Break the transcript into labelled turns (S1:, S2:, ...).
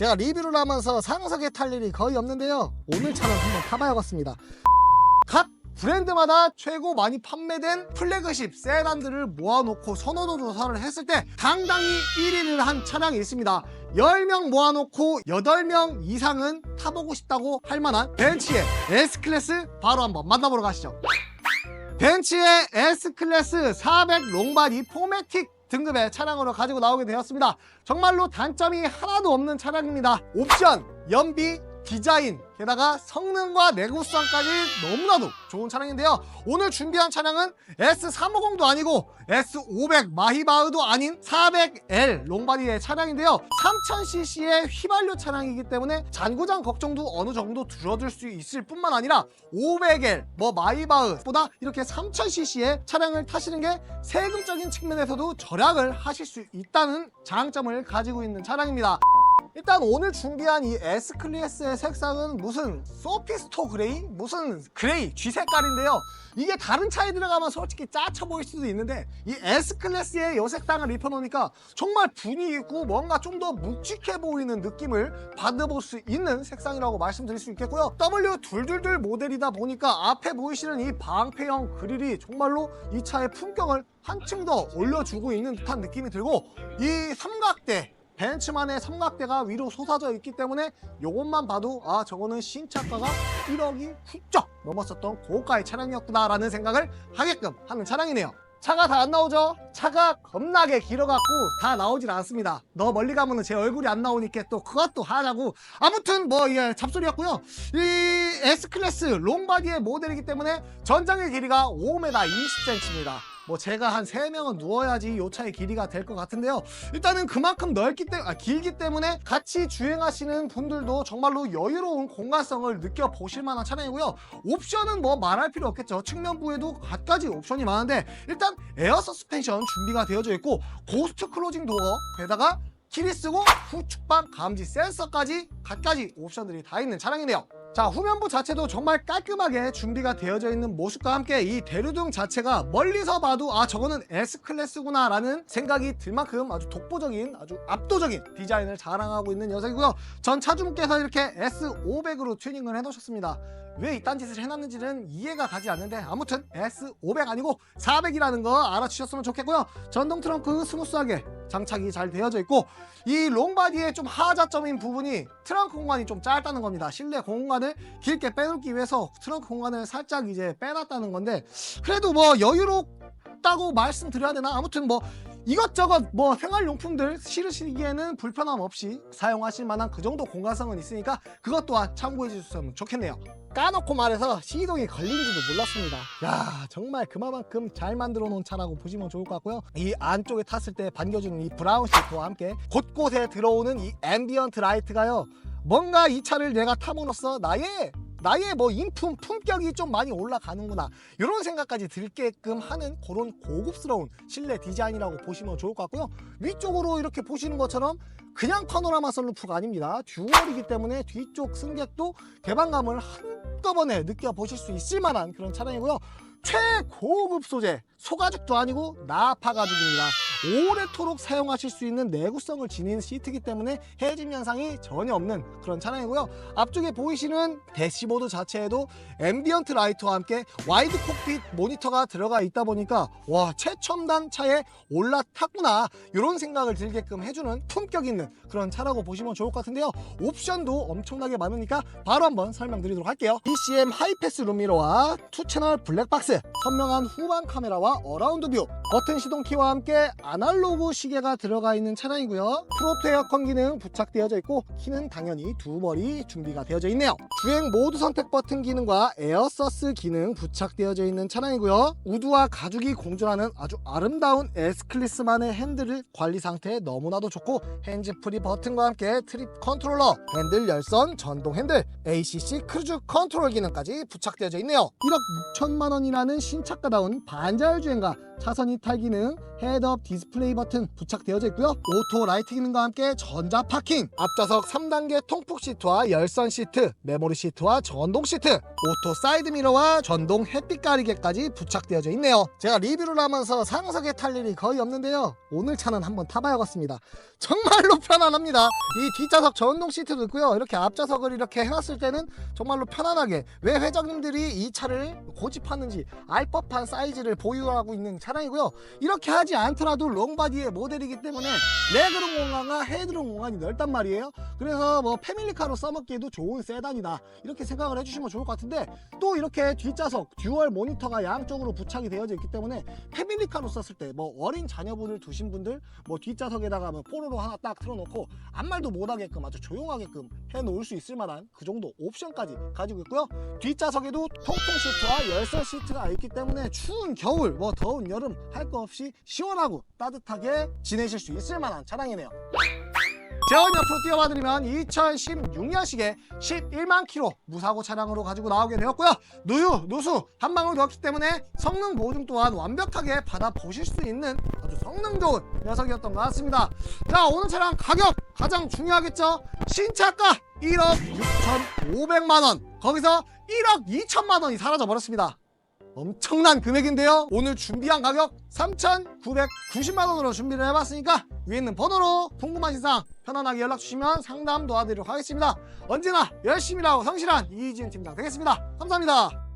S1: 제가 리뷰를 하면서 상석에 탈 일이 거의 없는데요. 오늘 차는 한번 타봐야겠습니다. 각 브랜드마다 최고 많이 판매된 플래그십 세단들을 모아놓고 선호도 조사를 했을 때 당당히 1위를 한 차량이 있습니다. 10명 모아놓고 8명 이상은 타보고 싶다고 할 만한 벤츠의 S클래스 바로 한번 만나보러 가시죠. 벤츠의 S클래스 400 롱바디 포매틱 등급의 차량으로 가지고 나오게 되었습니다. 정말로 단점이 하나도 없는 차량입니다. 옵션, 연비, 디자인, 게다가 성능과 내구성까지 너무나도 좋은 차량인데요. 오늘 준비한 차량은 S350도 아니고 S500 마히바흐도 아닌 400L 롱바디의 차량인데요. 3000cc의 휘발유 차량이기 때문에 잔고장 걱정도 어느 정도 줄어들 수 있을 뿐만 아니라 500L, 뭐 마히바흐보다 이렇게 3000cc의 차량을 타시는 게 세금적인 측면에서도 절약을 하실 수 있다는 장점을 가지고 있는 차량입니다. 일단 오늘 준비한 이 S클래스의 색상은 무슨 소피스토 그레이? 무슨 그레이, G 색깔인데요. 이게 다른 차에 들어가면 솔직히 짜쳐 보일 수도 있는데 이 S클래스의 이 색상을 입혀놓으니까 정말 분위기 있고 뭔가 좀 더 묵직해 보이는 느낌을 받아볼 수 있는 색상이라고 말씀드릴 수 있겠고요. W222 모델이다 보니까 앞에 보이시는 이 방패형 그릴이 정말로 이 차의 품격을 한층 더 올려주고 있는 듯한 느낌이 들고 이 삼각대 벤츠만의 삼각대가 위로 솟아져 있기 때문에 이것만 봐도 아 저거는 신차가가 1억이 훌쩍 넘었었던 고가의 차량이었구나 라는 생각을 하게끔 하는 차량이네요. 차가 다 안 나오죠? 차가 겁나게 길어갖고 다 나오질 않습니다. 너 멀리 가면은 제 얼굴이 안 나오니까 또 그것도 하자고. 아무튼 뭐 이게 잡소리였고요. 이 S클래스 롱바디의 모델이기 때문에 전장의 길이가 5m 20cm입니다 뭐 제가 한 3명은 누워야지 이 차의 길이가 될 것 같은데요. 일단은 그만큼 넓기 때문에 아, 길기 때문에 같이 주행하시는 분들도 정말로 여유로운 공간성을 느껴보실 만한 차량이고요. 옵션은 뭐 말할 필요 없겠죠. 측면부에도 갖가지 옵션이 많은데 일단 에어 서스펜션 준비가 되어져 있고 고스트 클로징 도어 게다가 키리 쓰고 후축방 감지 센서까지 갖가지 옵션들이 다 있는 차량이네요 자 후면부 자체도 정말 깔끔하게 준비가 되어져 있는 모습과 함께 이 대류등 자체가 멀리서 봐도 아 저거는 S클래스구나 라는 생각이 들 만큼 아주 독보적인 아주 압도적인 디자인을 자랑하고 있는 녀석이고요. 전 차주분께서 이렇게 S500으로 튜닝을 해놓으셨습니다. 왜 이딴 짓을 해놨는지는 이해가 가지 않는데 아무튼 S500 아니고 400이라는 거 알아주셨으면 좋겠고요. 전동 트렁크 스무스하게 장착이 잘 되어져 있고 이 롱바디의 좀 하자점인 부분이 트렁크 공간이 좀 짧다는 겁니다. 실내 공간을 길게 빼놓기 위해서 트렁크 공간을 살짝 이제 빼놨다는 건데 그래도 뭐 여유롭다고 말씀드려야 되나? 아무튼 뭐 이것저것 뭐 생활용품들 실으시기에는 불편함 없이 사용하실 만한 그 정도 공간성은 있으니까 그것 또한 참고해 주셨으면 좋겠네요. 까놓고 말해서 시동이 걸린지도 몰랐습니다. 야 정말 그만큼 잘 만들어 놓은 차라고 보시면 좋을 것 같고요. 이 안쪽에 탔을 때 반겨주는 이 브라운 시트와 함께 곳곳에 들어오는 이 앰비언트 라이트가요. 뭔가 이 차를 내가 탐으로써 나의 나의 뭐 인품 품격이 좀 많이 올라가는구나. 이런 생각까지 들게끔 하는 그런 고급스러운 실내 디자인이라고 보시면 좋을 것 같고요. 위쪽으로 이렇게 보시는 것처럼 그냥 파노라마 선루프가 아닙니다. 듀얼이기 때문에 뒤쪽 승객도 개방감을 한꺼번에 느껴보실 수 있을 만한 그런 차량이고요. 최고급 소재 소가죽도 아니고 나파 가죽입니다. 오래도록 사용하실 수 있는 내구성을 지닌 시트이기 때문에 해짐 현상이 전혀 없는 그런 차량이고요. 앞쪽에 보이시는 대시보드 자체에도 앰비언트 라이트와 함께 와이드 콕핏 모니터가 들어가 있다 보니까 와 최첨단 차에 올라탔구나. 이런 생각을 들게끔 해주는 품격 있는 그런 차라고 보시면 좋을 것 같은데요. 옵션도 엄청나게 많으니까 바로 한번 설명드리도록 할게요. ECM 하이패스 룸미러와 투 채널 블랙박스 선명한 후방 카메라와 어라운드 뷰 버튼 시동키와 함께 아날로그 시계가 들어가 있는 차량이고요. 프로토 에어컨 기능 부착되어져 있고 키는 당연히 두 벌이 준비가 되어져 있네요. 주행 모드 선택 버튼 기능과 에어서스 기능 부착되어져 있는 차량이고요. 우드와 가죽이 공존하는 아주 아름다운 S클래스만의 핸들을 관리 상태 너무나도 좋고 핸즈프리 버튼과 함께 트립 컨트롤러 핸들 열선 전동 핸들 ACC 크루즈 컨트롤 기능까지 부착되어져 있네요. 1억 6천만 원이라는 신차가다운 반자율 주행과 차선이 이탈 기능, 헤드업 디스플레이 버튼 부착되어져 있고요. 오토 라이트 기능과 함께 전자 파킹, 앞좌석 3단계 통풍 시트와 열선 시트, 메모리 시트와 전동 시트, 오토 사이드 미러와 전동 햇빛 가리개까지 부착되어져 있네요. 제가 리뷰를 하면서 상석에 탈 일이 거의 없는데요. 오늘 차는 한번 타봐야겠습니다. 정말로 편안합니다. 이 뒷좌석 전동 시트도 있고요. 이렇게 앞좌석을 이렇게 해놨을 때는 정말로 편안하게 왜 회장님들이 이 차를 고집하는지 알 법한 사이즈를 보유하고 있는 차량이고요. 이렇게 하지 않더라도 롱바디의 모델이기 때문에 레그룸 공간과 헤드룸 공간이 넓단 말이에요. 그래서 뭐 패밀리카로 써먹기에도 좋은 세단이다 이렇게 생각을 해주시면 좋을 것 같은데 또 이렇게 뒷좌석 듀얼 모니터가 양쪽으로 부착이 되어져 있기 때문에 패밀리카로 썼을 때 뭐 어린 자녀분을 두신 분들 뭐 뒷좌석에다가 뭐 포로로 하나 딱 틀어놓고 아무 말도 못하게끔 아주 조용하게끔 해놓을 수 있을 만한 그 정도 옵션까지 가지고 있고요 뒷좌석에도 통풍 시트와 열선 시트가 있기 때문에 추운 겨울 뭐 더운 여름 할거 없이 시원하고 따뜻하게 지내실 수 있을 만한 차량이네요 제원 옆으로 띄워봐드리면 2016년식에 11만 킬로 무사고 차량으로 가지고 나오게 되었고요. 누유, 누수 한 방울 넣었기 때문에 성능 보증 또한 완벽하게 받아보실 수 있는 아주 성능 좋은 녀석이었던 것 같습니다. 자 오늘 차량 가격 가장 중요하겠죠. 신차가 1억 6,500만 원 거기서 1억 2천만 원이 사라져 버렸습니다. 엄청난 금액인데요. 오늘 준비한 가격 3,990만 원으로 준비를 해봤으니까 위에 있는 번호로 궁금하신 사항 편안하게 연락 주시면 상담 도와드리도록 하겠습니다. 언제나 열심히 일하고 성실한 이지은 팀장 되겠습니다. 감사합니다.